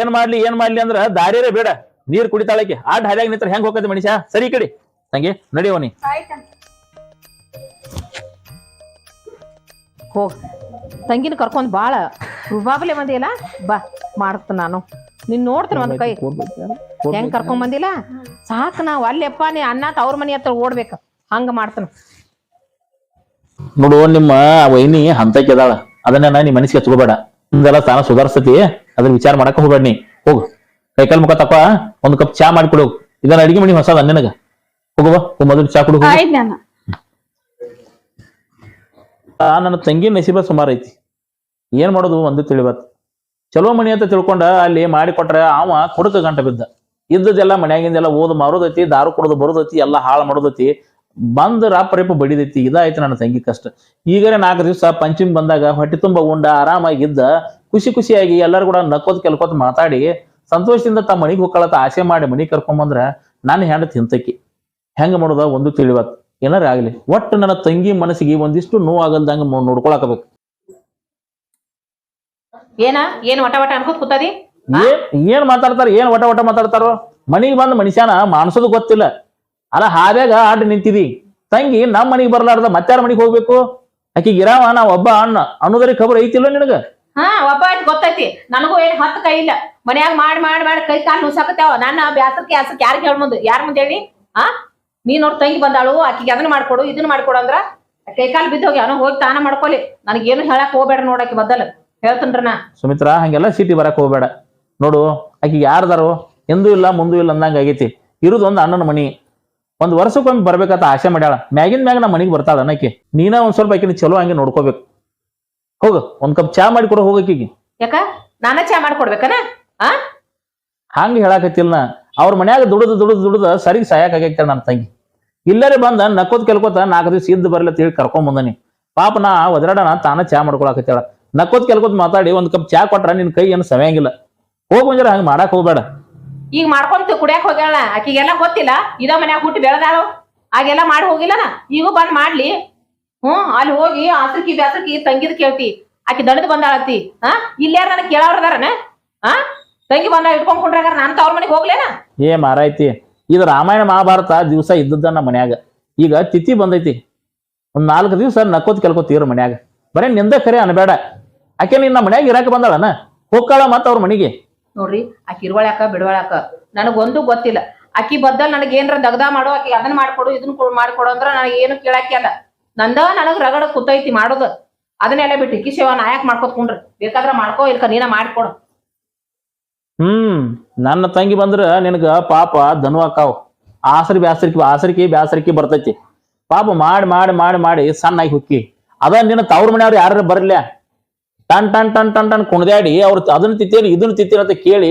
ಏನ್ ಮಾಡ್ಲಿ ಏನ್ ಮಾಡ್ಲಿ ಅಂದ್ರ ದಾರಿರೇ ಬೇಡ. ನೀರ್ ಕುಡಿತಾಳಕ್ಕೆ ಆ ಢಾಲ್ಯಾಗ ನಿಂತ್ರ ಹೆಂಗ್ ಹೋಗತ್ತೆ ಮನುಷ್ಯ? ಸರಿ ಕಡಿ ತಂಗಿ ನಡಿಯೋನಿ ಹೋಗ್. ತಂಗಿನ ಕರ್ಕೊಂಡ್ ಬಾಳ ರುಬಾಬಲೆ ಬಂದಿಲ್ಲ ಬಾ ಮಾಡ್ತ ನಾನು. ನೀನ್ ನೋಡ್ತೀನಿ ಒಂದ್ ಕೈ. ಹೆಂಗ್ ಕರ್ಕೊಂಡ್ ಬಂದಿಲ್ಲ? ಸಾಕ್ ನಾವ್ ಅಲ್ಲಪ್ಪ ನೀ ಅನ್ನ ತವ್ರ ಮನೆ ಹತ್ರ ಓಡ್ಬೇಕ. ಹಂಗ ಮಾಡ್ತಾನ. ನೋಡು ನಿಮ್ಮ ವೈನಿ ಹಂತಕ್ಕೆ ಅದಾಳ. ಅದನ್ನ ನೀ ಮನಸ್ಸಿಗೆ ಹಚ್ಕೋಬೇಡ ನಿಮ್ದೆಲ್ಲ ತಾನ ಸುಧಾರಿಸ್ತತಿ ಅದನ್ನ ವಿಚಾರ ಮಾಡಕ್ ಹೋಗ್ಬೇಡ ನೀ. ಹೋಗು. ಕೈಕಾಲ್ ಮುಖ ತಪ್ಪ ಒಂದ್ ಕಪ್ ಚಾ ಮಾಡ್ಕೊಡು. ಇದನ್ನ ಅಡಿಗೆ ಮಾಡಿ ಹೊಸದ ನಿನಗ. ಹೋಗುವ ಮೊದಲು ಚಾ ಕುಡು ನನ್ನ ತಂಗಿ ನಸೀಬ ಸುಮಾರು ಐತಿ. ಏನ್ ಮಾಡೋದು ಒಂದು ತಿಳಿಬತ್ ಚಲೋ ಮಣಿ ಅಂತ ತಿಳ್ಕೊಂಡ ಅಲ್ಲಿ ಮಾಡಿ ಕೊಟ್ರ ಅವ ಕೊಡಕ ಗಂಟ ಬಿದ್ದ. ಇದ್ದದೆಲ್ಲ ಮನ್ಯಾಗಿಂದೆಲ್ಲ ಓದ್ ಮಾರೋದೈತಿ ದಾರು ಕುಡ್ದು ಬರೋದೈತಿ ಎಲ್ಲ ಹಾಳು ಮಾಡೋದೈತಿ. ಬಂದ್ ರಾಪ ರೇಪ ಬಡಿದೈತಿ ಇದಾಯ್ತು ನನ್ನ ತಂಗಿ ಕಷ್ಟ ಈಗಾರೆ ನಾಲ್ಕು ದಿವಸ ಪಂಚಮಿ ಬಂದಾಗ ಹೊಟ್ಟೆ ತುಂಬ ಉಂಡ ಆರಾಮಾಗಿ ಇದ್ದ ಖುಷಿ ಖುಷಿಯಾಗಿ ಎಲ್ಲರೂ ಕೂಡ ನಕ್ಕೋತ್ ಕೆಲ್ಕೋತ್ ಮಾತಾಡಿ ಸಂತೋಷದಿಂದ ತಮ್ಮ ಮನೆಗೆ ಹೋಗ್ಕೊಳತ್ತ ಆಸೆ ಮಾಡಿ ಮನಿಗೆ ಕರ್ಕೊಂಬಂದ್ರ ನಾನು ಹೆಂಡ ತಿಂತಕ್ಕಿ ಹೆಂಗ ಮಾಡುದ ಒಂದು ತಿಳಿವತ್. ಏನಾರ ಆಗ್ಲಿ ಒಟ್ಟು ನನ್ನ ತಂಗಿ ಮನಸ್ಸಿಗೆ ಒಂದಿಷ್ಟು ನೋವು ಆಗಲ್ದಂಗ ನೋಡ್ಕೊಳಕಬೇಕು. ಏನ? ಏನ್ ವಟ ವಟ ಅನ್ಕೋತ್ ಕೂತದಿ? ಏನ್ ಏನ್ ಮಾತಾಡ್ತಾರ ಏನ್ ಒಟ ಒಟ ಮಾತಾಡ್ತಾರೋ? ಮನಿಗ್ ಬಂದ ಮನುಷ್ಯನ ಮಾನ್ಸೋದು ಗೊತ್ತಿಲ್ಲ. ಅಲ್ಲ ಹಾದ್ಯಾಗ ಆಡ್ ನಿಂತಿದಿ? ತಂಗಿ ನಮ್ ಮನಿಗ್ ಬರ್ಲಾರ್ದ ಮತ್ತಾರ ಮನಿಗ್ ಹೋಗ್ಬೇಕು? ಆಕಿಗೆ ಇರಾವ ನಾ ಒಬ್ಬ ಅಣ್ಣ. ಅನ್ನೋದ್ರಿಗೆ ಖಬರ್ ಐತಿಲ್ಲ ನಿನಗ? ಹಾ ಒಬ್ಬ ಆಯ್ತು ಗೊತ್ತೈತಿ. ನನಗೂ ಏನ್ ಹತ್ತು ಕೈ ಇಲ್ಲ. ಮನ್ಯಾಗ ಮಾಡಿ ಮಾಡಿ ಮಾಡಿ ಕೈ ಕಾಲು ನುಸಾಕತ್ಯಾವ ನನ್ನ ಬ್ಯಾಸಕ್ಕೆ ಯಾಸಕ್ಕೆ ಯಾರಿಗೆ ಕೇಳ ಮುಂದೆ ಯಾರ ಮುಂದೆ ಹೇಳಿ? ಆ? ನೀ ನೋಡ್ ತಂಗಿ ಬಂದಾಳು ಆಕಿಗೆ ಅದನ್ನ ಮಾಡ್ಕೊಡು ಇದನ್ನ ಮಾಡ್ಕೊಡು ಅಂದ್ರ ಕೈ ಕಾಲು ಬಿದ್ದೋಗಿ ಅವನು ಹೋಗಿ ತಾನ ಮಾಡ್ಕೊಲಿ. ನನಗೇನು ಹೇಳಕ್ ಹೋಗ್ಬೇಡ ನೋಡಕ್ಕೆ ಬದಲು ಹೇಳ್ತನ್ರ ನಾ. ಸುಮಿತ್ರಾ ಹಂಗೆಲ್ಲ ಸಿಟಿ ಬರಕ್ ಹೋಗ್ಬೇಡ. ನೋಡು ಆಕಿಗೆ ಯಾರ್ದಾರು ಎಂದೂ ಇಲ್ಲ ಮುಂದೂ ಇಲ್ಲ ಅಂದಂಗ ಆಗೈತಿ. ಇರುದು ಒಂದ್ ಅಣ್ಣನ ಮನಿ. ಒಂದ್ ವರ್ಷಕ್ಕೊಮ್ಮೆ ಬರ್ಬೇಕಂತ ಆಸೆ ಮಾಡ್ಯಾಳ. ಮ್ಯಾಗಿನ ಮ್ಯಾಗ ನಮ್ಮ ಮನೆಗೆ ಬರ್ತಾಳ ಅನ್ನಕ್ಕೆ ನೀನ ಒಂದ್ ಸ್ವಲ್ಪ ಆಕಿನ ಚಲೋ ಹಂಗೆ ನೋಡ್ಕೋಬೇಕು. ಹೋಗ ಒಂದ್ ಕಪ್ ಚಾ ಮಾಡಿ ಕೊಡು ಹೋಗಕ್ಕಿಗೆ ಯಾಕ? ನಾನ ಚಾ ಮಾಡ್ಕೊಡ್ಬೇಕನ ಹಂಗ ಹೇಳಾಕತ್ತಿಲ್ಲ ಅವ್ರ ಮನ್ಯಾಗ ದುಡಿದು ದುಡಿದು ದುಡಿದ ಸರಿಗೆ ಸಾಯಕ್ ಆಗೈತೆ ನನ್ನ ತಂಗಿ. ಇಲ್ಲರೇ ಬಂದ ನಕ್ಕೋದ್ ಕೆಲ್ಕೋತ ನಾಲ್ಕು ದಿವ್ಸ ಇದ್ದು ಬರ್ಲಿ ಅಂತ ಹೇಳಿ ಕರ್ಕೊಂಡ್ ಬಂದನಿ. ಪಾಪ ನಾ ಒದರಾಡಣ ತಾನ ಚಾ ಮಾಡ್ಕೊಳಕತ್ತಾಳ ನಕ್ಕೋದ್ ಕೆಲ್ಕೋತ್ ಮಾತಾಡಿ ಒಂದ್ ಕಪ್ ಚಾ ಕೊಟ್ರ ನಿನ್ ಕೈ ಏನು ಸವೆಯಂಗಿಲ್ಲ. ಹೋಗ್ ಬಂದ್ರೆ ಹಂಗ ಮಾಡಕ್ ಹೋಗ್ಬೇಡ. ಈಗ ಮಾಡ್ಕೊಂತ ಕುಡಿಯಾಕ ಹೋಗ್ಯಾಳ. ಆಕಿಗೆಲ್ಲ ಗೊತ್ತಿಲ್ಲ, ಇದ ಮನ್ಯಾಗ ಹುಟ್ಟಿ ಬೆಳೆದಾಳು. ಆಗೆಲ್ಲ ಮಾಡಿ ಹೋಗಿಲ್ಲನ? ಈಗೂ ಬಂದ್ ಮಾಡ್ಲಿ. ಹ್ಮ್ ಅಲ್ಲಿ ಹೋಗಿ ಆಸರ್ಕಿ ಬ್ಯಾಸರ್ಕಿ ತಂಗಿದ್ ಕೇಳ್ತಿ. ಆಕಿ ದಣದ್ ಬಂದಾಳತಿ. ಹಾ ಇಲ್ಲಾರ ನನ್ ಕೇಳವ್ರದಾರನ ಹಾ ತಂಗಿ ಬಂದ ಇಟ್ಕೊಂಡ್ ಕುಂಡ್ರಾಗಾರ ನಾನು ತವ್ರ ಮನೆಗೆ ಹೋಗ್ಲೇನ? ಏ ಮಾರಾಯ್ತಿ, ಇದು ರಾಮಾಯಣ ಮಹಾಭಾರತ ದಿವಸ ಇದ್ದದ್ದ ನಮ್ಮ ಮನ್ಯಾಗ. ಈಗ ತಿಥಿ ಬಂದೈತಿ. ಒಂದ್ ನಾಲ್ಕು ದಿವಸ ನಕ್ಕೋತ್ ಕೆಲ್ಕೋತೀರ ಮನ್ಯಾಗ. ಬರೇ ನಿಂದ ಕರೆ ಅನ್ಬೇಡ. ಆಕೆ ನಿನ್ನ ಮನ್ಯಾಗ ಇರಾಕ ಬಂದಾಳನ? ಹೋಗ್ಕಾಳ ಮತ್ತ ಅವ್ರ ಮನಿಗೆ. ನೋಡ್ರಿ, ಆಕಿ ಇರುವಳ್ಯಾಕ, ಬಿಡುವಳ್ಯಾಕ. ನನಗೊಂದು ಗೊತ್ತಿಲ್ಲ. ಆಕಿ ಬದ್ದಲ್ ನನಗೆ ಏನ್ರ ದಗ್ದ ಮಾಡೋ ಆಕಿ ಅದನ್ನ ಮಾಡ್ಕೊಡು ಇದನ್ನ ಕೊಡು, ಮಾಡ್ಕೊಡು ಅಂದ್ರ ನನಗೆ ಏನು ಕೇಳಾಕಿ ಅಲ್ಲ. ನಂದ ನನಗ್ ರಗಡ ಕುತ್ತೈತಿ ಮಾಡೋದು. ಅದನ್ನೆಲ್ಲ ಬಿಟ್ಟು ಇಕ್ಕಿ ಸೇವಾ ನಾಯಕ್ ಮಾಡ್ಕೊತ್ಕೊಂಡ್ರಿ ಬೇಕಾದ್ರ ಮಾಡ್ಕೋ, ಇಲ್ಕ ನೀನ ಮಾಡ್ಕೊಡು. ಹ್ಮ್, ನನ್ನ ತಂಗಿ ಬಂದ್ರ ನಿನಗ ಪಾಪ ದನು ಕಾವ್ ಆಸರಿ ಬ್ಯಾಸರಿಕೆ, ಆಸರಿಕೆ ಬ್ಯಾಸರಿಕೆ ಬರ್ತೈತಿ. ಪಾಪ ಮಾಡಿ ಮಾಡಿ ಮಾಡಿ ಮಾಡಿ ಸಣ್ಣಾಗಿ ಹುಕ್ಕಿ. ಅದ ನಿನ್ನ ತವ್ರ ಮನೆಯವ್ರು ಯಾರು ಬರಲ್ಲ ಟನ್ ಟನ್ ಟನ್ ಟನ್ ಟನ್ ಕುಣ್ದಾಡಿ ಅವ್ರು ಅದನ್ನ ತಿತ್ತೇರಿ ಇದನ್ನ ತಿತ್ತೀರಿ ಅಂತ ಕೇಳಿ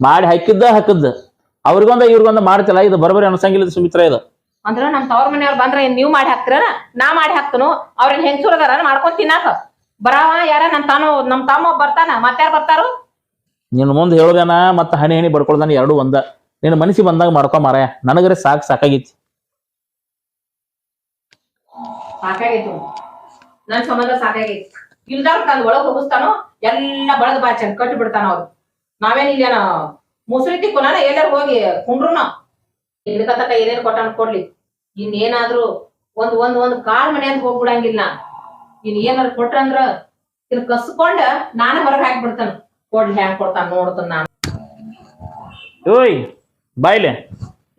ಮಾಡಿ ಹಾಕಿದ್ದ ಹಾಕಿದ್ದ. ಅವ್ರಿಗೊಂದ ಇವ್ರಿಗೊಂದ ಮಾಡ್ತಿಲ್ಲ. ಇದು ಬರಬರಿ ಅನ್ಸಂಗಿಲ್ಲ ಸುಮಿತ್ರ ಇದು. ಅಂದ್ರ ನಮ್ ತವ್ರ ಮನೆಯವ್ರು ಬಂದ್ರ ಏನ್ ನೀವ್ ಮಾಡಿ ಹಾಕ್ತಿರ? ನಾ ಮಾಡಿ ಹಾಕ್ತನು. ಅವ್ರೇನ್ ಹೆಂಗಸೂರ್ ಅದಾರ ಮಾಡ್ಕೊಂಡ್ ತಿನ್ನಾಕ. ಬರಾವ ಯಾರ ನಮ್ ತಾನು ನಮ್ ತಮ್ಮ ಬರ್ತಾನ ಮತ್ತಾರ ಬರ್ತಾರು? ನಿನ್ನ ಮುಂದೆ ಹೇಳುದೇನ ಮತ್ತ ಹಣಿ ಹನಿ ಬಡ್ಕೊಳ್ದಾನ ಎರಡು ಒಂದ. ನಿನ್ನ ಮನಸಿ ಬಂದಾಗ ಮಾಡ್ಕೊ ಮಾರಾಯ. ನನಗರೆ ಸಾಕ್ ಸಾಕಾಗಿತ್ತು ಸಾಕಾಗಿತ್ತು ನನ್ ಸಂಬಂಧ ಸಾಕಾಗೈತಿ. ಇಲ್ದಾರ ತಂದ್ ಒಳಗ್ ಹೋಗಿಸ್ತಾನೋ ಎಲ್ಲ ಬಳದ ಬಾಚ ಕಟ್ಟಿ ಬಿಡ್ತಾನ ಅವ್ರು. ನಾವೇನ್ ಇಲ್ಲೇನ ಮುಸುರಿತಿ ತಿಕ್ಕೋನ ಎಲ್ಲಾರು ಹೋಗಿ ಕುಂಡ್ರುನ. ಇದಕ್ಕಂತಕ ಏನೇನ್ ಕೊಟ್ಟಾನ ಕೊಡ್ಲಿ. ಇನ್ನೇನಾದ್ರೂ ಒಂದ್ ಒಂದ್ ಒಂದ್ ಕಾಲ್ ಮನೆ ಅಂತ ಹೋಗ್ಬಿಡಂಗಿಲ್ಲ. ಇನ್ ಏನಾರ ಕೊಟ್ರಂದ್ರ ಇನ್ ಕಸ್ಕೊಂಡ ನಾನು ಹೊರಗ್ ಹಾಕ್ಬಿಡ್ತಾನ ಕೊಡ್ಲಿ ಹ್ಯಾಂಗ್ ಕೊಡ್ತಾನ ನೋಡ್ತಾನ ನಾನು. ಓಯ್ ಬಾಯ್ಲೆ.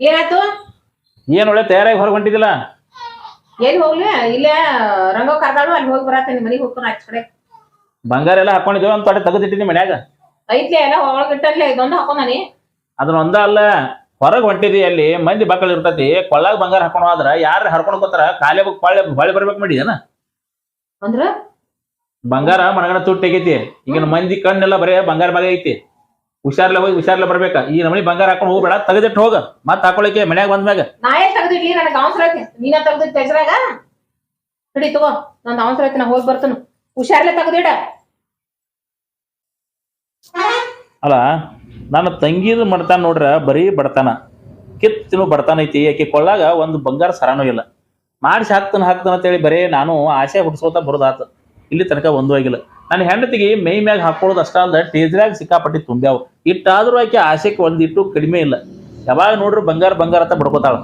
ಏನಾಯ್ತು? ಏನ್ ಒಳ್ಳೆ ತಯಾರಾಗಿ ಹೊರಗೆ ಹೊಂಟಿದಿಲ್ಲ? ಎಲ್ಲಿ ಹೋಗ್ಲಿ? ಇಲ್ಲೇ ರಂಗೋ ಕರ್ದಾಳು ಅಲ್ಲಿ ಹೋಗಿ ಬರತ್ತೇನೆ ಮನೆಗೆ ಹೋಗ್ತಾನ ಆಚ ಕಡೆ. ಬಂಗಾರ ಎಲ್ಲ ಹಾಕೊಂಡಿದ್ದೇವೆ ಒಂದ್ ತೊಡೆ ತೆಗೆದಿಟ್ಟಿನಿ ಮನ್ಯಾಗ. ಐತ್ಲೆ ಎಲ್ಲ ಒಳಗಿಟ್ಟಲ್ಲಿ ಇದೊಂದು ಹಾಕೊಂಡಾನಿ ಅದನ್ನ ಒಂದ ಅಲ್ಲ ಹೊರಗ್ ಹೊಂಟಿದಿ ಅಲ್ಲಿ ಮಂದಿ ಬಕ್ಕಳ ಇರ್ತತಿ ಕೊಳ್ಳಾಗ ಬಂಗಾರ ಹಾಕೊಂಡು ಹೋದ್ರ ಯಾರು ಹರ್ಕೊಂಡು ಹೋಗ್ತಾರ ಕಾಲೇ ಬುಕ್ ಪಾಳೆ ಹೊಳೆ ಬರ್ಬೇಕು ಏನ? ಅಂದ್ರ? ಬಂಗಾರ ಮನಗಣ ತುಟ್ಟಿ ಆಗೈತಿ. ಈಗಿನ ಮಂದಿ ಕಣ್ಣೆಲ್ಲ ಬರೇ ಬಂಗಾರ ಬಾಗ ಐತಿ. ಹುಷಾರ್ಲೆ ಹೋಗಿ ಹುಷಾರ್ಲೆ ಬರ್ಬೇಕ? ಈ ನಮನಿ ಬಂಗಾರ ಹಾಕೊಂಡು ಹೋಗ್ಬೇಡ ತೆಗೆದಿಟ್ಟು ಹೋಗ. ಮತ್ ಹಾಕೊಳಕ್ಕೆ ಮನ್ಯಾಗ ಬಂದ್ಮ್ಯಾಗ ನಾ ಏನ್ ತೆಗ್ದಿಡ್ಲಿ ನನಗೆ ಅವಸರ ಐತಿ. ನೀನ ತೆಗ್ದಿದ್ ತೆಜ್ರಾಗ ನಡಿ ತಗೋ ನಂದು ಅವಸರ ಐತಿ ನಾ ಹೋಗಿ ಬರ್ತನು. ಹುಷಾರ್ಲೆ ತೆಗ್ದಿಡ. ಅಲ್ಲ ನನ್ನ ತಂಗಿದು ಮಾಡ್ತಾನ ನೋಡ್ರ ಬರೀ ಬಡತನ. ಕಿತ್ತಿನ ಬಡತನ ಐತಿ ಆಕಿ ಕೊಳ್ಳಾಗ ಒಂದು ಬಂಗಾರ ಸರಾನೂ ಇಲ್ಲ. ಮಾಡಿಸಿ ಹಾಕ್ತಾನ ಹಾಕ್ತಾನ ಅಂತೇಳಿ ಬರೇ ನಾನು ಆಸೆ ಹುಡ್ಸೋತ ಬರೋದಾತ. ಇಲ್ಲಿ ತನಕ ಒಂದು ಆಗಿಲ್ಲ. ನನ್ನ ಹೆಂಡತಿಗೆ ಮೈ ಮ್ಯಾಗ ಹಾಕೊಳ್ಳೋದು ಅಷ್ಟ ಅಲ್ಲದೆ ಟೇಜ್ರಾಗ ಸಿಕ್ಕಾಪಟ್ಟಿ ತುಂಬ್ಯಾವು. ಇಟ್ಟಾದ್ರೂ ಆಕೆ ಆಸೆಗೆ ಒಂದಿಟ್ಟು ಕಡಿಮೆ ಇಲ್ಲ. ಯಾವಾಗ ನೋಡ್ರಿ ಬಂಗಾರ ಬಂಗಾರ ಅಂತ ಬಡ್ಕೋತಾಳ.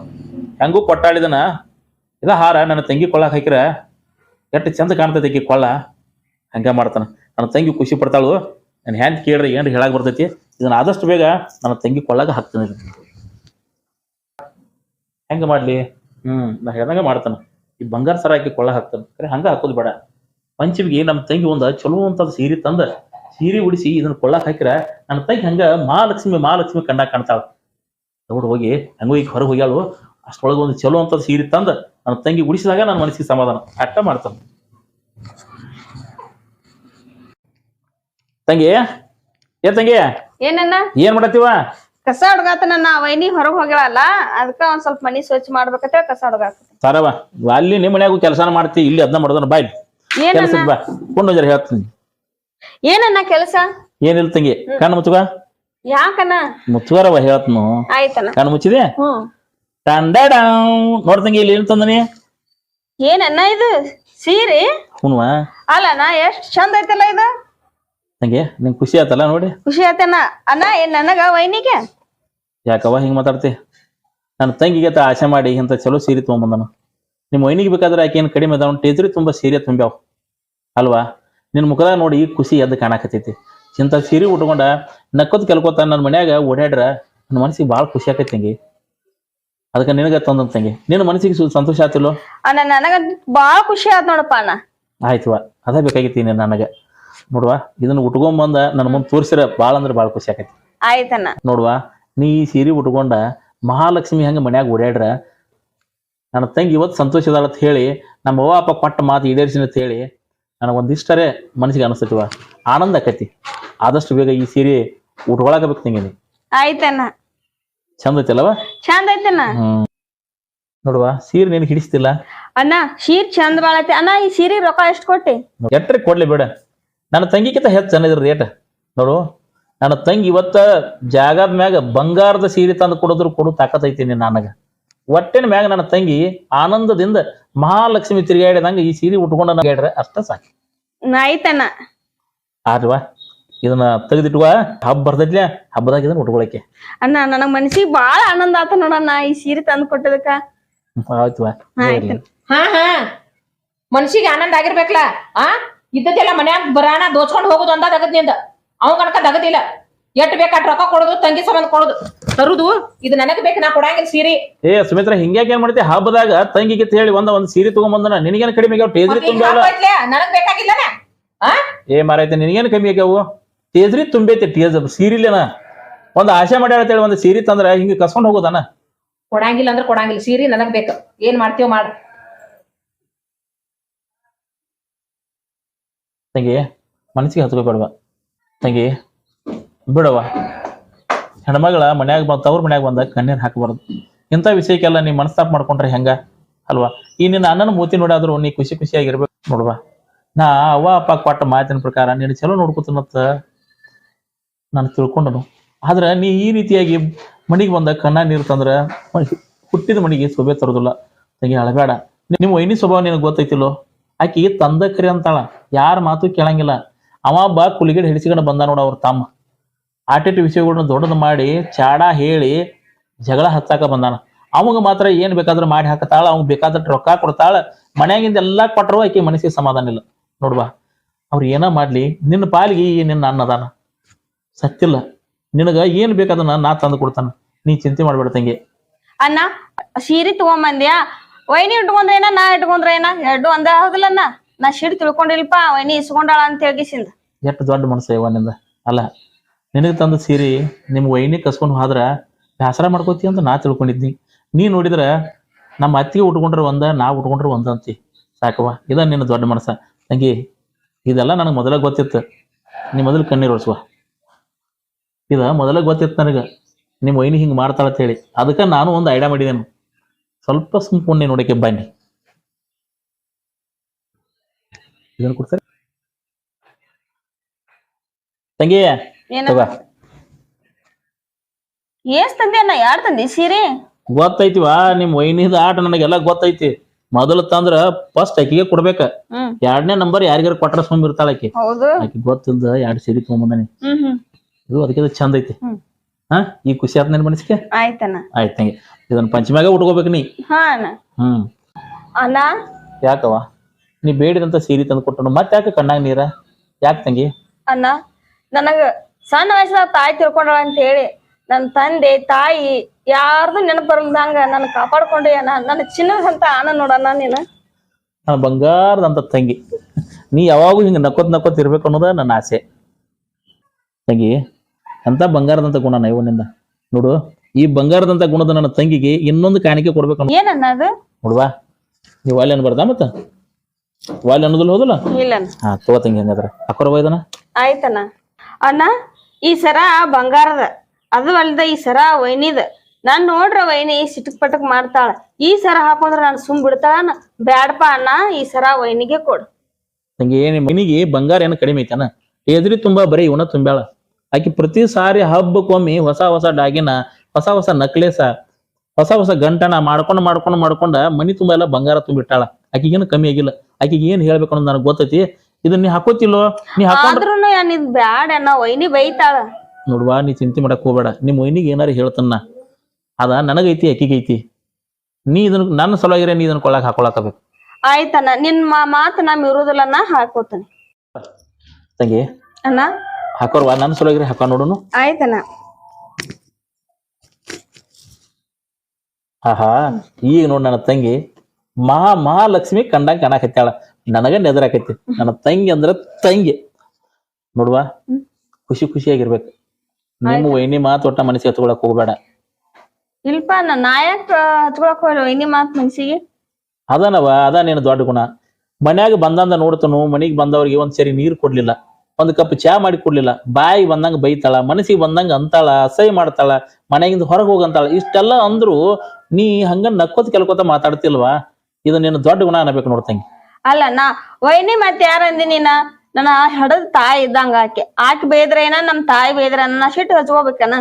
ಹೆಂಗೂ ಕೊಟ್ಟಾಳಿದನ, ಇದ ಹಾರ, ನನ್ನ ತಂಗಿ ಕೊಳ್ಳಾಕ ಹಾಕಿರ. ಎಷ್ಟು ಚಂದ ಕಾಣ್ತೈತಿ ಆಕಿ ಕೊಳ್ಳ. ಹಂಗ ಮಾಡ್ತಾನ. ನನ್ನ ತಂಗಿ ಖುಷಿ ಪಡ್ತಾಳು. ನನ್ನ ಹ್ಯಾಂಡ್ ಕೇಳ್ರಿ, ಏನ್ರಿ ಹೇಳಕ್ ಬರ್ತೈತಿ? ಇದನ್ನ ಆದಷ್ಟು ಬೇಗ ನನ್ನ ತಂಗಿ ಕೊಳ್ಳಾಗ ಹಾಕ್ತಾನೆ. ಹೆಂಗ ಮಾಡ್ಲಿ? ಹ್ಮ್, ನಾ ಹೇಳ್ದಂಗೆ ಮಾಡ್ತಾನೆ. ಈ ಬಂಗಾರ ಸರ ಹಾಕಿ ಕೊಳ್ಳ ಹಾಕ್ತಾನೆ. ಖರೆ ಹಂಗೆ ಹಾಕೋದು ಬೇಡ. ಪಂಚಮಿಗೆ ನಮ್ಮ ತಂಗಿ ಒಂದು ಚಲೋ ಅಂತ ಸೀರೆ ತಂದ ಸೀರೆ ಉಡಿಸಿ ಇದನ್ನ ಕೊಳ್ಳಾಕ್ ಹಾಕಿರ ನನ್ನ ತಂಗಿ ಹಂಗ ಮಹಾಲಕ್ಷ್ಮಿ ಮಹಾಲಕ್ಷ್ಮಿ ಕಂಡಾಗ ಕಾಣ್ತಾಳ. ನೋಡ್ ಹೋಗಿ ಹಂಗೋ ಈಗ ಹೊರಗೆ ಹೋಗ್ಯಾಳು ಅಷ್ಟೊಳಗೆ ಒಂದು ಚಲೋ ಅಂತ ಸೀರೆ ತಂದ ನನ್ನ ತಂಗಿ ಉಡಿಸಿದಾಗ ನನ್ನ ಮನಸ್ಸಿಗೆ ಸಮಾಧಾನ. ಅಟ್ಟ ಮಾಡ್ತಾನ. ತಂಗಿ ಏ ತಂಗಿ? ಏನನ್ನ ಏನ್ ಮಾಡತ್ತೀವ? ಕಸ ಹುಡ್ಗಾತ ನನ್ನ ವೈನಿ ಹೊರಗ್ ಹೋಗ್ಯಾಳಲ್ಲ ಅದಕ್ಕ ಒಂದ್ ಸ್ವಲ್ಪ ಮನಿ ಸ್ವಚ್ಛ ಮಾಡ್ಬೇಕತ್ತ ಕಸ ಹುಡುಗಾಕ ಸರವ ಅಲ್ಲಿ ನಿಮ್ಮ ಮನ್ಯಾಗೂ ಕೆಲಸ ಮಾಡ್ತಿ ಇಲ್ಲಿ ಅದನ್ನ ಮಾಡೋದನ್ನ ಬಾಯ್ ಕೆಲಸ ಏನನ್ನ ಬಾ. ಕೊಂಡು ಜರ ಹೇಳ್ತೀನಿ. ಏನನ್ನ ಕೆಲಸ? ಏನಿಲ್ಲ ತಂಗಿ. ಕಣ್ಣು ಮುಚ್ಚುವ ಯಾಕನ ಮುಚ್ಚುವರವ ಹೇಳ್ತನು. ಆಯ್ತನ ಕಣ್ಣು ಮುಚ್ಚಿದೆ? ಟಂಡಾಡ ನೋಡ್ತಂಗಿ ಇಲ್ಲಿ ಏನ್ ತಂದನಿ? ಏನನ್ನ ಇದು? ಸೀರೆ? ಅಲ್ಲ ನಾ ಎಷ್ಟ್ ಚಂದ ಐತಲ್ಲ ಇದು? ತಂಗಿ ನಿಂಗೆ ಖುಷಿ ಆತಲ್ಲ ನೋಡಿ. ಖುಷಿ ಆತನ ಅಣ್ಣ ಏನ್ ನನಗ ವೈನಿಗೆ? ಯಾಕವ್ವ ಹಿಂಗ್ ಮಾತಾಡ್ತಿ? ನನ್ನ ತಂಗಿಗೆ ಆಸೆ ಮಾಡಿ ಇಂಥ ಚಲೋ ಸೀರೆ ತೊಗೊಂಬಂದನು. ನಿಮ್ ವೈನಿಗೆ ಬೇಕಾದ್ರೆ ಆಕೆ ಏನು ಕಡಿಮೆ ಅದಾವ? ಟೇಜ್ರಿ ತುಂಬಾ ಸೀರೆ ತುಂಬ್ಯಾವ. ಅಲ್ವಾ? ನಿನ್ನ ಮುಖದಾಗ ನೋಡಿ ಖುಷಿ ಎದ್ದು ಕಾಣಕತ್ತೈತಿ. ಇಂಥ ಸೀರೆ ಉಟ್ಕೊಂಡ ನಕ್ಕದ್ ಕೆಲ್ಕೋತ ನನ್ನ ಮನ್ಯಾಗ ಓಡಾಡ್ರ ನನ್ನ ಮನಸ್ಸಿಗೆ ಬಹಳ ಖುಷಿ ಆಕೈತಿ ತಂಗಿ ಅದಕ್ಕೆ ನಿನಗ ತಂದಂತ ತಂಗಿ. ನಿನ್ನ ಮನಸ್ಸಿಗೆ ಸಂತೋಷ ಆತಿಲ್ಲೋ? ಅಣ್ಣ ನನಗ ಬಾಳ ಖುಷಿ ಆತ್ ನೋಡಪ್ಪ ಅಣ್ಣ. ಆಯ್ತವ ಅದ ಬೇಕಾಗಿತ್ತು ನೀನು ನನಗ. ನೋಡುವ ಇದನ್ನ ಉಟ್ಕೊಂಬಂದ ನನ್ನ ಮುಂದೆ ತೋರಿಸಿರ ಭಾಳ ಅಂದ್ರೆ ಭಾಳ ಖುಷಿ ಆಕೈತಿ. ಆಯ್ತಣ್ಣ ನೋಡುವ ನೀ ಈ ಸೀರೆ ಉಟ್ಕೊಂಡ ಮಹಾಲಕ್ಷ್ಮಿ ಹಂಗ ಮನ್ಯಾಗ ಓಡಾಡ್ರ ನನ್ನ ತಂಗಿ ಇವತ್ತು ಸಂತೋಷ ಅಂತ ಹೇಳಿ ನಮ್ಮ ಅವ್ವ ಅಪ್ಪ ಕೊಟ್ಟ ಮಾತು ಈಡೇರಿಸಿನ ಅಂತ ಹೇಳಿ ನನಗೆ ಒಂದಿಷ್ಟರೇ ಮನಸ್ಸಿಗೆ ಅನಿಸ್ತೈತಿವ ಆನಂದ ಆಕೈತಿ. ಆದಷ್ಟು ಬೇಗ ಈ ಸೀರೆ ಉಟ್ಕೊಳಕಬೇಕು ತಂಗಿ ನೀ ಆಯ್ತಣ್ಣ. ಚಂದ ಐತಲ್ಲವ ಚಂದ ಐತಣ್ಣ. ಹ್ಮ್. ನೋಡುವ ಸೀರೆ ನೀನು ಹಿಡಿಸ್ತಿಲ್ಲ? ಅಣ್ಣ ಸೀರೆ ಚಂದ ಬಾಳ ಐತಿ ಅಣ್ಣ ಈ ಸೀರೆ ರೊಕ್ಕ ಎಷ್ಟು ಕೊಟ್ಟಿ? ಎಟ್ರೆ ಕೊಡ್ಲಿ ಬೇಡ. ನನ್ನ ತಂಗಿಗಿಂತ ಹೆಚ್ಚು ಚೆನ್ನಾಗಿದ್ರ ರೇಟ್. ನೋಡು ನನ್ನ ತಂಗಿ ಇವತ್ತ ಜಾಗದ ಮ್ಯಾಗ ಬಂಗಾರದ ಸೀರೆ ತಂದು ಕೊಡೋದ್ರ ಕೊಡು ತಾಕತ್ತೈತಿ ನೀನು ನನಗ. ಒಟ್ಟಿನ ಮ್ಯಾಗ ನನ್ನ ತಂಗಿ ಆನಂದದಿಂದ ಮಹಾಲಕ್ಷ್ಮಿ ತಿರುಗಾಡಿದಂಗ ಈ ಸೀರೆ ಉಟ್ಕೊಂಡ ಹೇಳ್ರೆ ಅಷ್ಟ ಸಾಕು. ನಾಯ್ತನ ಆದ್ವಾ ಇದನ್ನ ತೆಗೆದಿಟ್ವಾ ಹಬ್ಬ ಬರ್ತೈತ್ಲ ಹಬ್ಬದಾಗ ಇದನ್ನ ಉಟ್ಕೊಳಕ್ಕೆ. ಅಣ್ಣ ನನಗ್ ಮನಸ್ಸಿಗೆ ಬಾಳ ಆನಂದ ಆತ ನೋಡಣ್ಣ ಈ ಸೀರೆ ತಂದು ಕೊಟ್ಟದಕ್ಕ. ಆಯ್ತವಾ ಆಯ್ತು ಹಾ ಹಾ. ಮನ್ಸಿಗೆ ಆನಂದ ಆಗಿರ್ಬೇಕಲ್ಲ ಆ? ಇದ್ದದೆಲ್ಲ ಮನ್ಯಾಗ ಬರಾಣ ದೋಚ್ಕೊಂಡು ಹೋಗುದು ಅಂದ ದಗದ್ನಿಂದ. ಅವ್ ಕಣಕ ದಗದಿಲ್ಲ ಎಟ್ ಬೇಕಾಟ್ ರೊಕ್ಕ ಕೊಡೋದು ತಂಗಿ ಸಂಬಂಧ ಕೊಡೋದು. ತರುದು ಇದು ನನಗ ಬೇಕು ನಾ ಕೊಡಂಗಿಲ್ಲ ಸೀರೆ. ಏ ಸುಮಿತ್ರ ಹಿಂಗ್ಯಾಕೆ ಏನ್ ಮಾಡ್ತಿ ಹಬ್ಬದಾಗ ತಂಗಿಗೆ ಕಿತ್ತ ಹೇಳಿ ಒಂದ ಒಂದ್ ಸೀರೆ ತಗೊಂಬಂದನ ನಿನಗೇನ್ ಕಡಿಮೆ ಆಗ್ಯಾವ? ಟೇಜ್ರಿ ತುಂಬಲ್ಲ ನನಗ್ ಬೇಕಾಗಿಲ್ಲನ ಆ? ಏ ಮಾರೈತೆ ನಿನಗೇನ್ ಕಮ್ಮಿ ಆಗ್ಯಾವು? ತೇಜ್ರಿ ತುಂಬೈತಿ ಟೇಜ್ ಸೀರಿಲೇನ ಒಂದ್ ಆಶೆ ಮಾಡ್ಯಾಳ ಅಂತೇಳಿ ಒಂದ್ ಸೀರೆ ತಂದ್ರ ಹಿಂಗ ಕಸ್ಕೊಂಡ್ ಹೋಗೋದನ? ಕೊಡಂಗಿಲ್ಲ ಅಂದ್ರೆ ಕೊಡಂಗಿಲ್ಲ ಸೀರೆ ನನಗ್ ಬೇಕು. ಏನ್ ಮಾಡ್ತೇವ್ ಮಾಡ. ತಂಗಿ ಮನಸ್ಸಿಗೆ ಹತ್ಕೋಬೇಡವ ತಂಗಿ ಬಿಡವ ಹೆಣ್ಮಗಳ ಮನ್ಯಾಗ ಬಂದ, ತವ್ರ ಮನ್ಯಾಗ ಬಂದ ಕಣ್ಣೀರ್ ಹಾಕಬಾರ್ದು. ಇಂಥ ವಿಷಯಕ್ಕೆಲ್ಲ ನೀ ಮನಸ್ತಾಪ ಮಾಡ್ಕೊಂಡ್ರೆ ಹೆಂಗ? ಅಲ್ವಾ? ಈ ನಿನ್ನ ಅಣ್ಣನ ಮೂತಿ ನೋಡಾದ್ರು ನೀ ಖುಷಿ ಖುಷಿಯಾಗಿರ್ಬೇಕು. ನೋಡ್ವಾ. ನಾ ಅವ್ವ, ಅಪ್ಪ ಕೊಟ್ಟ ಮಾತಿನ ಪ್ರಕಾರ ನೀನು ಚಲೋ ನೋಡ್ಕೊತನತ್ತ ನಾನು ತಿಳ್ಕೊಂಡನು. ಆದ್ರೆ ನೀ ಈ ರೀತಿಯಾಗಿ ಮನಿಗೆ ಬಂದ ಕಣ್ಣ ನೀರು ತಂದ್ರ ಹುಟ್ಟಿದ ಮನಿಗೆ ಶೋಭೆ ತರೋದಿಲ್ಲ. ತಂಗಿ ಅಳಬೇಡ. ನಿಮ್ಮ ವೈನಿ ಸ್ವಭಾವ ನಿನಗೆ ಗೊತ್ತೈತಿಲ್ಲೋ? ಆಕಿ ತಂದ ಕರಿ ಅಂತಾಳ. ಯಾರ ಮಾತು ಕೇಳಂಗಿಲ್ಲ. ಅವ ಬಾ ಕುಲಿಗಡೆ ಹಿಡಿಸಿಕೊಂಡು ಬಂದ ನೋಡ ಅವ್ರ ತಮ್ಮ. ಆಟಿಟ್ ವಿಷಯಗಳನ್ನ ದೊಡ್ಡದು ಮಾಡಿ ಚಾಡ ಹೇಳಿ ಜಗಳ ಹತ್ತಾಕ ಬಂದಾನ. ಅವಂಗ ಮಾತ್ರ ಏನ್ ಬೇಕಾದ್ರೂ ಮಾಡಿ ಹಾಕತಾಳ ಅವ್ನ್ ಬೇಕಾದಷ್ಟು ರೊಕ್ಕ ಕೊಡ್ತಾಳ. ಮನ್ಯಾಗಿಂದ ಎಲ್ಲಾ ಕೊಟ್ಟರು ಆಕೆ ಮನಸ್ಸಿಗೆ ಸಮಾಧಾನ ಇಲ್ಲ. ನೋಡ್ಬಾ ಅವ್ರು ಏನ ಮಾಡ್ಲಿ? ನಿನ್ನ ಪಾಲಿಗೆ ಈ ನಿನ್ನ ಅನ್ನದಾನ ಸತ್ತಿಲ್ಲ. ನಿನಗ ಏನ್ ಬೇಕಾದನ್ನ ನಾ ತಂದು ಕೊಡ್ತಾನ. ನೀ ಚಿಂತೆ ಮಾಡ್ಬೇಡ ತಂಗಿ. ಅಣ್ಣ ಸೀರೆ ತಗೊಂಬಂದ್ಯಾ? ವೈನಿ ಇಟ್ಕೊಂಡ್ರೇನ ನಾ ಇಟ್ಕೊಂಡ್ರೇನ ಎರಡು ಒಂದೇ ಹೌದಿಲ್ಲಣ್ಣ ನಾ ಸೀರೆ ತಿಳ್ಕೊಂಡಿಲ್ಪ ವೈನಿ ಇಸ್ಕೊಂಡಾಳ ಅಂತ ಹೇಳಿಸಿಂದ ಎಷ್ಟು ದೊಡ್ಡ ಮನಸ್ಸು ಇವನಿಂದ ಅಲ್ಲ ನಿನಗೆ ತಂದ ಸೀರೆ ನಿಮ್ಮ ವೈನಿ ಕಸ್ಕೊಂಡು ಹೋದ್ರ ಬೇಸರ ಮಾಡ್ಕೋತಿ ಅಂತ ನಾ ತಿಳ್ಕೊಂಡಿದ್ನಿ. ನೀ ನೋಡಿದ್ರೆ ನಮ್ಮ ಅತ್ತಿಗೆ ಉಟ್ಕೊಂಡ್ರೆ ಒಂದ, ನಾ ಉಟ್ಕೊಂಡ್ರೆ ಒಂದ ಅಂತಿ. ಇದ ನಿನ್ನ ದೊಡ್ಡ ಮನಸ್ಸ. ತಂಗಿ ಇದೆಲ್ಲ ನನಗೆ ಮೊದಲ ಗೊತ್ತಿತ್ತು. ನೀ ಮೊದಲು ಕಣ್ಣೀರು ಒರೆಸುವ ಇದ ಮೊದಲ ಗೊತ್ತಿತ್ತು ನನಗೆ. ನಿಮ್ಮ ವೈನಿ ಹಿಂಗೆ ಹೇಳಿ. ಅದಕ್ಕೆ ನಾನು ಒಂದು ಐಡಿಯಾ ಮಾಡಿದ್ದೇನು ಸ್ವಲ್ಪ ಸುಮ್ಕೊಂಡೆ ನೋಡಕ್ಕೆ ಬನ್ನಿ. ಇದನ್ನು ಕೊಡ್ತಾರೆ? ತಂಗಿ ಏನ ತಗೋ. ಏಸ್ ತಂದೆ ಅಣ್ಣ? ಯಾರ್ ತಂದಿ? ಸೀರೆ? ಗೊತ್ತೈತಿವಾ ನಿಮ್ ವೈನಿದ ಆಟ ನನಗೆಲ್ಲ ಗೊತ್ತೈತಿ. ಮೊದಲು ತಂದ್ರ ಫಸ್ಟ್ ಆಕಿಗೆ ಕೊಡ್ಬೇಕ. ಹ್ಮ್. ಎರಡನೇ ನಂಬರ್ ಯಾರಿಗಾರ ಕೊಟ್ರ ಸುಮ್ ಇರ್ತಾಳ ಆಕಿ. ಹೌದು. ಆಕಿ ಗೊತ್ತಿಲ್ದ ಎರಡ್ ಸೀರೆ ತಗೊಂಬಂದಾನಿ. ಹ್ಮ್ ಹ್ಮ್. ಇದು ಅದಕ್ಕೆ ಚಂದ ಐತಿ. ಹ್ಮ್. ಹಾ ಈ ಖುಷಿ ಆತ್ ನನ್ ಮನಸ್ಸಿಗೆ? ಆಯ್ತಣ್ಣ ಆಯ್ತು ಹಂಗೆ. ಇದನ್ನ ಪಂಚಮ್ಯಾಗ ಉಟ್ಕೋಬೇಕು ನೀ. ಹಾ ಅಣ್ಣ. ಹ್ಮ್. ಅಣ್ಣ? ಯಾಕವ ನೀ ಬೇಡಿದಂತ ಸೀರೆ ತಂದು ಕೊಟ್ಟನು. ಮತ್ತೆ ಯಾಕೆ ಕಣ್ಣಾಗ ನೀರ? ಯಾಕೆ ತಂಗಿ? ಅಣ್ಣ ನನಗ ಸಣ್ಣ ವಯಸ್ಸದಾಗ ತಾಯಿ ತಿಳ್ಕೊಂಡಳ ಅಂತ ಹೇಳಿ ನನ್ನ ತಂದೆ ತಾಯಿ ಯಾರ್ದು ನೆನಪು ಬರಲ್ದಂಗ ನನ್ನ ಕಾಪಾಡ್ಕೊಂಡೆ ನನ್ನ ಚಿನ್ನದಂತ ಆನ ನೋಡಣ್ಣ ನೀನು. ನನ್ನ ಬಂಗಾರದಂತ ತಂಗಿ. ನೀ ಯಾವಾಗೂ ಹಿಂಗ ನಕ್ಕೋತ್ ನಕ್ಕೋತ್ ಇರ್ಬೇಕು ಅನ್ನೋದ ನನ್ನ ಆಸೆ. ತಂಗಿ ಅಂತ ಬಂಗಾರದಂತ ಗುಣ ನೈವನಿಂದ ನೋಡು ಈ ಬಂಗಾರದಂತ ಗುಣದ ನನ್ನ ತಂಗಿಗೆ ಇನ್ನೊಂದು ಕಾಣಿಕೆ ಕೊಡ್ಬೇಕು ಅನ್ನೋ ಏನಣ್ಣ ಅದು? ನೋಡ್ವಾ ನೀವು ವಾಲ್ಯ ಅನ್ಬಾರ್ದ ಮತ್ತ? ವಾಲ್ಯ ಅನ್ನೋದಿಲ್ಲ ಹೋದಲ್ಲ? ಇಲ್ಲ ಹಾ ತಗೋ ತಂಗಿ ಹಂಗಾದ್ರ. ಅಕ್ಕರ ಬೈದನ ಆಯ್ತಣ್ಣ. ಅಣ್ಣ ಈ ಸರ ಬಂಗಾರದ. ಅದು ಅಲ್ದ ಈ ಸರ ವೈನಿದ. ನಾನ್ ನೋಡ್ರ ವೈನಿ ಸಿಟಕ್ ಪಟಕ್ ಮಾಡ್ತಾಳ. ಈ ಸರ ಹಾಕೊಂಡ್ರ ನಾನು ಸುಮ್ ಬಿಡ್ತಾಳ ಬ್ಯಾಡಪ್ಪ ಅಣ್ಣ, ಈ ಸರ ವೈನಿಗೆ ಕೊಡು. ನಂಗೆ ಏನ್ ಮನಿಗೆ ಬಂಗಾರ ಏನು ಕಡಿಮೆ ಐತನ? ಎದ್ರಿ ತುಂಬಾ ಬರೀ ಇವನ ತುಂಬ್ಯಾಳ. ಆಕಿ ಪ್ರತಿ ಸಾರಿ ಹಬ್ಬಕ್ಕೊಮ್ಮಿ ಹೊಸ ಹೊಸ ಡಾಗಿನ, ಹೊಸ ಹೊಸ ನಕ್ಲೇಸ, ಹೊಸ ಹೊಸ ಗಂಟನ ಮಾಡ್ಕೊಂಡು ಮಾಡ್ಕೊಂಡು ಮಾಡ್ಕೊಂಡ ಮನಿ ತುಂಬಾ ಎಲ್ಲ ಬಂಗಾರ ತುಂಬಿಟ್ಟಾಳ. ಆಕಿಗೇನು ಕಮ್ಮಿ ಆಗಿಲ್ಲ. ಆಕಿಗೆ ಏನ್ ಹೇಳ್ಬೇಕು ಅನ್ನೋದು ನನಗೆ ಗೊತ್ತೈತಿ. ಇದನ್ನ ನೀ ಹಾಕೋತಿಲ್ಲೋ? ನೀ ಹಾಕೊಂಡ್ರ ಆದ್ರೂನು ಏನ್ ಇದ್ ಬ್ಯಾಡ ವೈನಿ ಬೈತಾಳ. ನೋಡ್ವಾ ನೀ ಚಿಂತೆ ಮಾಡಕ್ ಹೋಗ್ಬೇಡ. ನಿಮ್ ವೈನಿಗೆ ಏನಾರು ಹೇಳ್ತನ್ನ. ಅದ ನನಗೈತಿ ಅಕ್ಕಿಗೈತಿ. ನೀ ಇದನ್ನ ನನ್ನ ಸಲುವಾಗಿರೇ ನೀ ಇದನ್ನ ಕೊಳ್ಳಾಕ ಹಾಕೊಳಕಬೇಕು. ಆಯ್ತಣ್ಣ ನಿನ್ ಮಾ- ಮಾತು ನಮ್ ಇರುದಿಲ್ಲ ನಾ ಹಾಕೋತಾನೆ. ತಂಗಿ ಅಣ್ಣ? ಹಾಕೋರ್ವಾ ನನ್ನ ಸಲುವಾಗಿರೇ ಹಾಕೋ ನೋಡುನು. ಆಯ್ತಣ್ಣ. ಆಹಾ ಈಗ ನೋಡ್ ನನ್ನ ತಂಗಿ ಮಹಾ ಮಹಾಲಕ್ಷ್ಮಿ ಕಂಡಂಗ ಕಾಣಕತ್ತಾಳ. ನನಗ ನೆದರಾಕೈತಿ ನನ್ನ ತಂಗಿ ಅಂದ್ರ ತಂಗಿ. ನೋಡುವ? ಖುಷಿ ಖುಷಿಯಾಗಿರ್ಬೇಕು. ನಿಮ್ಮ ವೈನಿ ಮಾತು ಒಟ್ಟ ಮನಸ್ಸಿಗೆ ಹತ್ಕೊಳಕ್ ಹೋಗ್ಬೇಡ. ಇಲ್ಪ ನಾ ನಾಯಕ್ ಹಚ್ಕೊಳಕ್ ಹೋಗ್ಲಿ ವೈನಿ ಮಾತ್ ಮನ್ಸಿಗೆ ಅದನವ ಅದ ನೀನು ದೊಡ್ಡ ಗುಣ. ಮನ್ಯಾಗ ಬಂದಂದ ನೋಡ್ತನು ಮನಿಗ್ ಬಂದವ್ರಿಗೆ ಒಂದ್ ಸರಿ ನೀರ್ ಕೊಡ್ಲಿಲ್ಲ. ಒಂದ್ ಕಪ್ ಚಾ ಮಾಡಿ ಕೊಡ್ಲಿಲ್ಲ. ಬಾಯಿಗೆ ಬಂದಂಗ ಬೈತಾಳ ಮನಸ್ಸಿಗೆ ಬಂದಂಗ ಅಂತಾಳ ಅಸಹ್ಯ ಮಾಡ್ತಾಳ ಮನೆಯಿಂದ ಹೊರಗೆ ಹೋಗಂತಾಳ ಇಷ್ಟೆಲ್ಲ ಅಂದ್ರು ನೀ ಹಂಗ ನಕ್ಕೋತ ಕೆಲ್ಕೋತ ಮಾತಾಡ್ತಿಲ್ವಾ? ಇದು ನಿನ್ನ ದೊಡ್ಡ ಗುಣ ಅನ್ನಬೇಕು ನೋಡ್ತಂಗಿ ಅಲ್ಲ, ನಾ ವೈನಿ ಮತ್ ಯಾರಂದಿ ನೀನ? ನನ್ನ ಹಡದ ತಾಯಿ ಇದ್ದಂಗ ಆಕೆ. ಆಕೆ ಬೇದ್ರೇನ, ನಮ್ ತಾಯಿ ಬೇದ್ರ ನಾ ಶಿಟ್ಟು ಹಚ್ಕೋಬೇಕನ?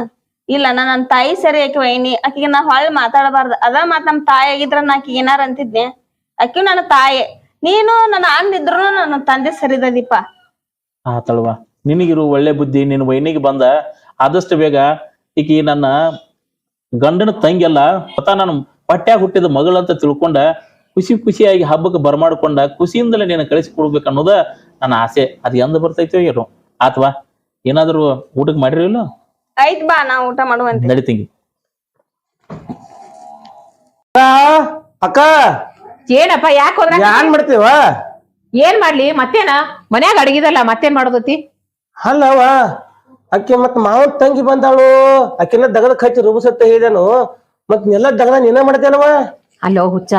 ಇಲ್ಲ, ನಾ ನನ್ ತಾಯಿ ಸರಿ ಆಕೆ ವೈನಿ. ಆಕಿಗೆ ನಾ ಹೊಳ್ ಮಾತಾಡಬಾರ್ದು. ಅದ ಮಾತ್ ನಮ್ ತಾಯಿ ಆಗಿದ್ರ ನಾ ಏನಾರ ಅಂತಿದ್ನೆ? ಆಕಿಯು ನನ್ನ ತಾಯಿ. ನೀನು ನನ್ನ ಅಂದಿದ್ರು ನನ್ನ ತಂದೆ ಸರಿದದೀಪ ಆತಲ್ವ ನಿನಗಿರು ಒಳ್ಳೆ ಬುದ್ಧಿ ನಿನ್ನ ವೈನಿಗೆ ಬಂದ, ಆದಷ್ಟು ಬೇಗ ಈಕಿ ನನ್ನ ಗಂಡನ ತಂಗಿಯಲ್ಲ ಮತ್ತ ನಾನು ಪಟ್ಯಾಗ ಹುಟ್ಟಿದ ಮಗಳಂತ ತಿಳ್ಕೊಂಡ ಖುಷಿ ಖುಷಿಯಾಗಿ ಹಬ್ಬಕ್ಕೆ ಬರಮಾಡ್ಕೊಂಡ ಖುಷಿಯಿಂದಲೇ ನೀನು ಕಳಿಸಿ ಕೊಡ್ಬೇಕು ಅನ್ನೋದ ನನ್ನ ಆಸೆ. ಅದು ಎಂದ ಬರ್ತೈತೋ ಏನೋ. ಅಥವಾ ಏನಾದರೂ ಊಟಕ್ಕೆ ಮಾಡಿರಲಿಲ್ಲ? ಆಯ್ತ್ ಬಾ ನಾ ಊಟ ಮಾಡುವಂತೆ. ನಡಿತಂಗಿ ಅಕ್ಕ ಏನಪ್ಪ ಯಾಕೆ ಹೋದ್ರ? ಏನ್ ಮಾಡ್ತೀವ? ಏನ್ ಮಾಡ್ಲಿ? ಮತ್ತೇನ? ಮನ್ಯಾಗ ಅಡಗಿದಲ್ಲ ಮತ್ತೇನ್ ಮಾಡೋದತಿ ಅಲ್ಲವ ಅಕ್ಕಿ ಮತ್ ಮಾವ ತಂಗಿ ಬಂದಾಳು. ಅಕ್ಕಿನ ದಗದ ಖರ್ಚು ರುಬಸತ್ತ ಹೇಳಿದನು. ಮತ್ ಎಲ್ಲ ದಗದ ನೀನ ಮಾಡ್ತೇನವ ಅಲ್ಲೋ ಹುಚ್ಚ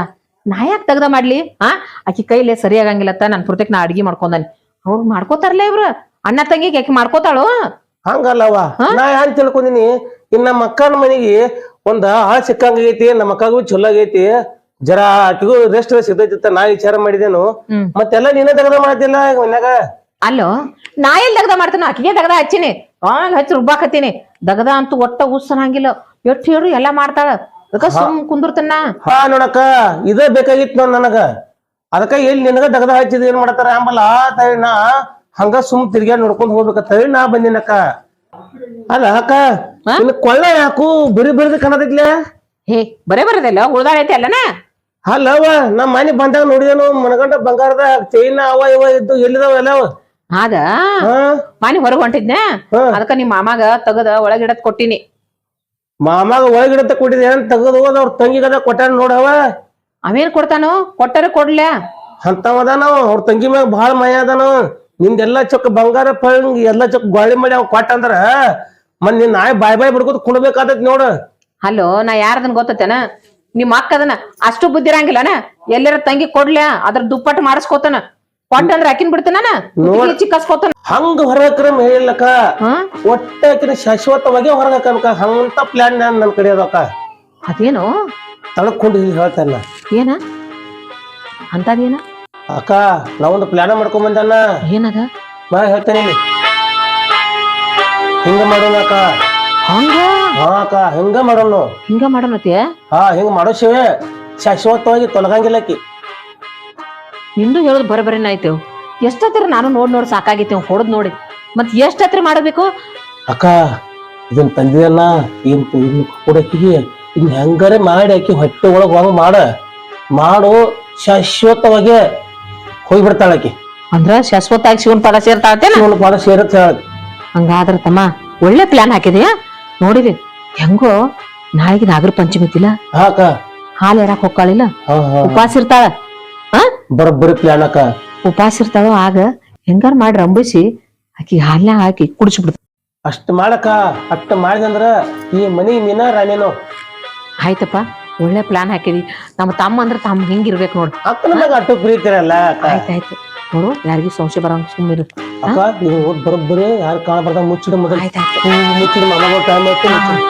ನಾ ಯಾಕೆ ತೆಗ್ದ ಮಾಡ್ಲಿ? ಆ? ಆಕಿ ಕೈಲೇ ಸರಿ ಆಗಂಗಿಲ್ಲತ್ತ ನನ್ ಪುರ್ತಕ್ ನಾ ಅಡ್ಗಿ ಮಾಡ್ಕೊಂಡಾನಿ. ಅವ್ರು ಮಾಡ್ಕೋತಾರಲ್ಲ ಇವ್ರು? ಅಣ್ಣ ತಂಗಿಗೆ ಯಾಕೆ ಮಾಡ್ಕೋತಾಳು? ಹಂಗಲ್ಲವ ನಾ ಏನ್ ತಿಳ್ಕೊಂಡಿನಿ? ಇನ್ನ ನಮ್ಮ ಅಕ್ಕನ ಮನಿಗೆ ಒಂದ ಆಳ್ ಸಿಕ್ಕಂಗೈತಿ ನಮ್ಮ ಅಕ್ಕಗೂ ಚಲೋ ಆಗೈತಿ. ಜರ ಆಕಿಗೂ ರೆಸ್ಟ್ ಸಿಗ್ತೈತಿ ನಾ ವಿಚಾರ ಮಾಡಿದೇನು. ಮತ್ತೆಲ್ಲ ನೀನೇ ತೆಗ್ದ ಮಾಡ್ತಿಲ್ಲ ಮನ್ಯಾಗ? ಅಲ್ಲೋ? ನಾ ಎಲ್ಲಿ ದಗದ ಮಾಡ್ತೇನೆ? ಆಕಿಗೆ ದಗದ ಹಚ್ಚಿನಿ. ಆಮೇಲೆ ಹಚ್ಚಿ ರುಬ್ಬಾಕತ್ತೀನಿ ದಗದ ಅಂತೂ ಒಟ್ಟ ಉಸ್ಸನಂಗಿಲ್ಲ. ಎಷ್ಟು ಹೇಳು ಎಲ್ಲಾ ಮಾಡ್ತಾಳ. ಅದಕ್ಕ ಸುಮ್ ಕುಂದಿರ್ತನ? ಹಾ ನೋಡಕ್ಕ ಇದೇ ಬೇಕಾಗಿತ್ತು ನೋಡ್ ನನಗ. ಅದಕ್ಕ ಎಲ್ಲಿ ನಿನಗ ದಗದ ಹಚ್ಚಿದ ಏನ್ ಮಾಡ್ತಾರ ಅಂಬಲ್ಲ ತಳಿ ನಾ ಹಂಗ ಸುಮ್ ತಿರ್ಗ್ಯಾಡ್ ನೋಡ್ಕೊಂಡ್ ಹೋಗ್ಬೇಕ ತಳಿ ನಾ ಬಂದಿನಕ್ಕ. ಅಲ್ಲ ಅಕ್ಕ ಇನ್ ಕೊಳ್ಳ ಯಾಕು ಬರಿ ಬರಿದ ಕಾಣತೈತ್ಲೆ ಹೇ ಬರೇ ಬರದಲ್ಲ ಐತಿ ಅಲ್ಲನ? ಅಲ್ಲವ ನಮ್ಮ ಮನೆ ಬಂದಾಗ ನೋಡಿದೇನು ಮನಗಂಡ ಬಂಗಾರದ ಚೈನ ಅವ ಇವ ಇದ್ದು ಎಲ್ಲಿದಾವ ಎಲ್ಲ? ಅದ ಹಾ? ಮನೆ ಹೊರಗ್ ಹೊಂಟಿದ್ನ. ಅದಕ್ಕ ನಿಮ್ ಮಾಮಾಗ ತಗದ ಒಳಗಿಡತ್ ಕೊಟ್ಟಿನಿ. ಮಾಮಾಗ ಒಳಗಿಡತ ಕೊಟ್ಟಿದೆ ಏನ್ ತೆಗದು ಹೋದ ಅವ್ರ ತಂಗಿಗದ ಕೊಟ್ಟಾನ ನೋಡವ ಅವೇನ್ ಕೊಡ್ತಾನು? ಕೊಟ್ಟರೆ ಕೊಡ್ಲ್ಯಾ ಅಂತವದಾನ ಅವ್ರ ತಂಗಿ ಮ್ಯಾಗ ಬಾಳ ಮಯ ಅದಾನ. ನಿಂದೆಲ್ಲಾ ಚೊಕ್ಕ ಬಂಗಾರ ಪಂಗ್ ಎಲ್ಲಾ ಚೊಕ್ಕ ಗಾಳಿ ಮಾಡಿ ಅವ್ ಕೊಟ್ಟ ಅಂದ್ರ ಮತ್ ನಿನ್ ನಾಯಿ ಬಾಯ್ ಬಾಯ್ ಬಿಡ್ಕೋತ ಕುಣಬೇಕಾದತ್ ನೋಡು. ಹಲೋ ನಾ ಯಾರದನ್ ಗೊತ್ತೇನ ನಿಮ್ ಅಕ್ಕ ಅದನ್ನ ಅಷ್ಟು ಬುದ್ಧಿ ಇರಂಗಿಲ್ಲನ? ಎಲ್ಲರ ತಂಗಿ ಕೊಡ್ಲ್ಯಾ ಅದ್ರ ದುಪ್ಪಟ್ಟು ಮಾಡಿಸ್ಕೋತಾನ. ಕೊಟ್ಟಂದ್ರ ಅಕಿನ್ ಬಿಡ್ತಾನ ಚಿಕ್ಕಸ್ಕೋತಾನ. ಹಂಗ ಹೊರಕ್ರ ಹೇಳಕ ಹಾ? ಒಟ್ಟ ಆಕಿನ ಶಾಶ್ವತವಾಗಿ ಹೊರಗಕ್ಕ ಹಂಗಂತ ಪ್ಲಾನ್ ನನ್ನ ಕಡೆ ಅದಕ್ಕ ಅದೇನು? ತಳಕೊಂಡು ಹೇಳ್ತಾನ. ಏನ? ಅಂತದೇನ ಅಕ್ಕ ನಾವೊಂದು ಪ್ಲಾನ್ ಮಾಡ್ಕೊಂಡ್ ಬಂದಣ್ಣ. ಏನದ? ಬಾ ಹೇಳ್ತೇನೆ ಇಲ್ಲಿ. ಹಿಂಗ ಮಾಡೋಣ ಅಕ್ಕ. ಹಂಗ? ಹಾ ಅಕ್ಕ ಹಿಂಗ ಮಾಡೋಣ. ಹಿಂಗ ಮಾಡೋಣ ಹಾ ಹಿಂಗ ಮಾಡೋ ಶಿವೆ ಶಾಶ್ವತವಾಗಿ ತೊಲಗಂಗಿಲ್ಲ ಆಕಿ. ನಿಂದು ಹೇಳೋದು ಬರಬರಿನ ಎಷ್ಟತ್ರ ನಾನು ನೋಡ್ ನೋಡಿ ಸಾಕಾಗಿತ್ತು ಹೊಡೆದ್ ನೋಡಿ. ಮತ್ ಎಷ್ಟತ್ರ ಮಾಡಬೇಕು? ಅಕ್ಕ ಇದನ್ ತಂದಿದಲ್ಲ ಏನ್ ಕೊಡಕ್ಕಿಗೆ ಇನ್ ಹೆಂಗಾರೆ ಮಾಡಿ ಆಕಿ ಹೊಟ್ಟೆ ಒಳಗ್ ಹಂಗ ಮಾಡ. ಮಾಡು ಶಾಶ್ವತವಾಗಿ ಹೋಗ್ಬಿಡ್ತಾಳ ಆಕಿ. ಅಂದ್ರ ಶಾಶ್ವತಾಗಿ ಶಿವನ್ ಪಾಡ ಸೇರ್ತಾಳತೆ ಶಿವನ್ ಪಾಡ ಸೇರತ್ ಹೇಳ. ಹಂಗಾದ್ರ ತಮ್ಮ ಒಳ್ಳೆ ಪ್ಲಾನ್ ಹಾಕಿದೆಯಾ? ನೋಡಿರಿ ಹೆಂಗೋ ನಾಳೆಗೆ ನಾಗರ ಪಂಚಮಿ ಇತ್ತಿಲ್ಲ ಹಾ ಅಕ್ಕ. ಹಾಲು ಎರಾಕ್ ಹೊಕ್ಕಾಳಿಲ್ಲ ಹಾ ಹಾ. ಉಪವಾಸ ಇರ್ತಾಳ. ಬರೋಬ್ಬರಿ ಪ್ಲಾನ್ ಅಕ್ಕ. ಉಪವಾಸ ಇರ್ತಾಳೋ ಆಗ ಹೆಂಗಾರ ಮಾಡಿ ರಂಬಿಸಿ ಆಕಿ ಹಾಲ್ನ್ಯಾಗ ಹಾಕಿ ಕುಡಿಸ್ಬಿಡ್ತ ಅಷ್ಟ್ ಮಾಡಕ ಅಷ್ಟ್ ಮಾಡಿದಂದ್ರ ಈ ಮನಿ ಮೀನ ರಾಣಿನೋ. ಆಯ್ತಪ್ಪ ಒಳ್ಳೆ ಪ್ಲಾನ್ ಹಾಕಿದಿ. ನಮ್ಮ ತಮ್ಮ ಅಂದ್ರ ತಮ್ಮ ಹಿಂಗಿರ್ಬೇಕು ನೋಡು. ಅಕ್ಕನ ಮ್ಯಾಗ ಅಟ್ಟು ಪ್ರೀತಿರಲ್ಲ ಅಕ್ಕ. ಆಯ್ತಾಯ್ತು ನೋಡು ಯಾರಿಗೂ ಸಂಶಯ ಬರಂಗ್ ಸುಮ್ಮನಿರು ಅಕ್ಕ ನೀವು ಬರೋಬ್ಬರಿ ಯಾರು ಕಾಣ ಬರ್ದ ಮುಚ್ಚಿಡ ಮೊದಲು. ಆಯ್ತಾಯ್ತು ಮುಚ್ಚಿಡ ಮಮಗಳ ಟೈಮ್ ಆಯ್ತು ಮುಚ್ಚಿಡು.